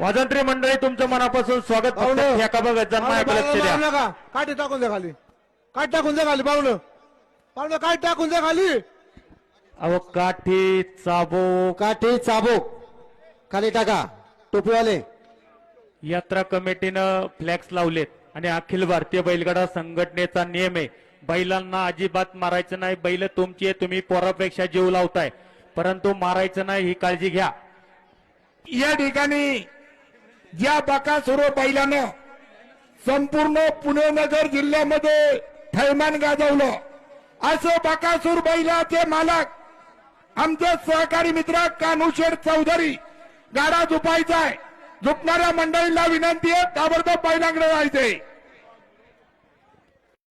भजंत्री मंडळी तुमचं मनापासून स्वागत जन्म लक्ष द्या. नका. काठी टाकून द्या खाली. काठी टाकून द्या खाली पाहुणं. पाहुणं काठी टाकून द्या खाली. अहो काठी चाबूक. काठी चाबूक. खाली टाका. टोपीवाले. यात्रा कमिटीनं फ्लॅक्स लावलेत आणि अखिल भारतीय बैलगाडा संघटनेचा नियम आहे. बैलांना अजिबात मारायचं नाही. बैल तुमची आहे तुम्ही पोरापेक्षा जीव लावताय. परंतु मारायचं नाही ही काळजी घ्या. या ठिकाणी ज्या बकासुर बैलानं संपूर्ण पुणे नगर जिल्ह्यामध्ये थैमान गाजवलं. असं बकासूर बैलाचे मालक आमचे सहकारी मित्र कानुशेर चौधरी गाडा झुपायचा आहे. झुपणाऱ्या मंडळीला विनंती आहे ताबडतोब बैलांकडे जायचंय.